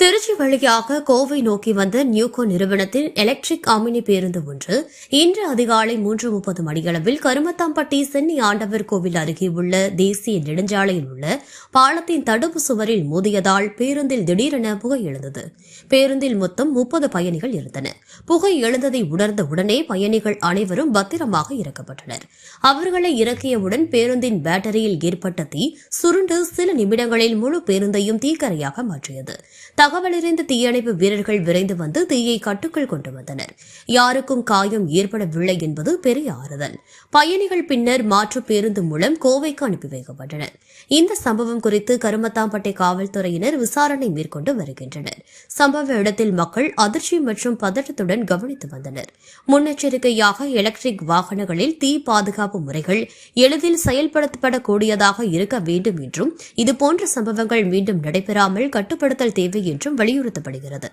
திருச்சி வழியாக கோவை நோக்கி வந்த நியூகோ நிறுவனத்தின் எலக்ட்ரிக் ஆமினி பேருந்து ஒன்று இன்று அதிகாலை மூன்று முப்பது மணியளவில் கருமத்தாம்பட்டி சென்னி ஆண்டவர் கோவில் அருகே உள்ள தேசிய நெடுஞ்சாலையில் உள்ள பாலத்தின் தடுப்பு சுவரில் மோதியதால் பேருந்தில் திடீரென புகை எழுந்தது. பேருந்தில் மொத்தம் முப்பது பயணிகள் இருந்தன. புகை எழுந்ததை உணர்ந்த உடனே பயணிகள் அனைவரும் பத்திரமாக இறக்கப்பட்டனர். அவர்களை இறக்கியவுடன் பேருந்தின் பேட்டரியில் ஏற்பட்ட தீ சுருண்டு சில நிமிடங்களில் முழு பேருந்தையும் தீக்கரையாக மாற்றியது. தகவலறிந்த தீயணைப்பு வீரர்கள் விரைந்து வந்து தீயை கட்டுக்குள் கொண்டு வந்தனர். யாருக்கும் காயம் ஏற்படவில்லை என்பது பெரிய ஆறுதல். பயணிகள் பின்னர் மாற்று பேருந்து மூலம் கோவைக்கு அனுப்பி வைக்கப்பட்டனர். இந்த சம்பவம் குறித்து கருமத்தாம்பட்டை காவல்துறையினர் விசாரணை மேற்கொண்டு வருகின்றனர். சம்பவ இடத்தில் மக்கள் அதிர்ச்சி மற்றும் பதட்டத்துடன் கவனித்து வந்தனர். முன்னெச்சரிக்கையாக எலக்ட்ரிக் வாகனங்களில் தீ பாதுகாப்பு முறைகள் எளிதில் செயல்படுத்தப்படக்கூடியதாக இருக்க வேண்டும் என்றும் இதுபோன்ற சம்பவங்கள் மீண்டும் நடைபெறாமல் கட்டுப்படுத்தல் தேவை என்றும் என்றும் வலியுறுத்தப்படுகிறது.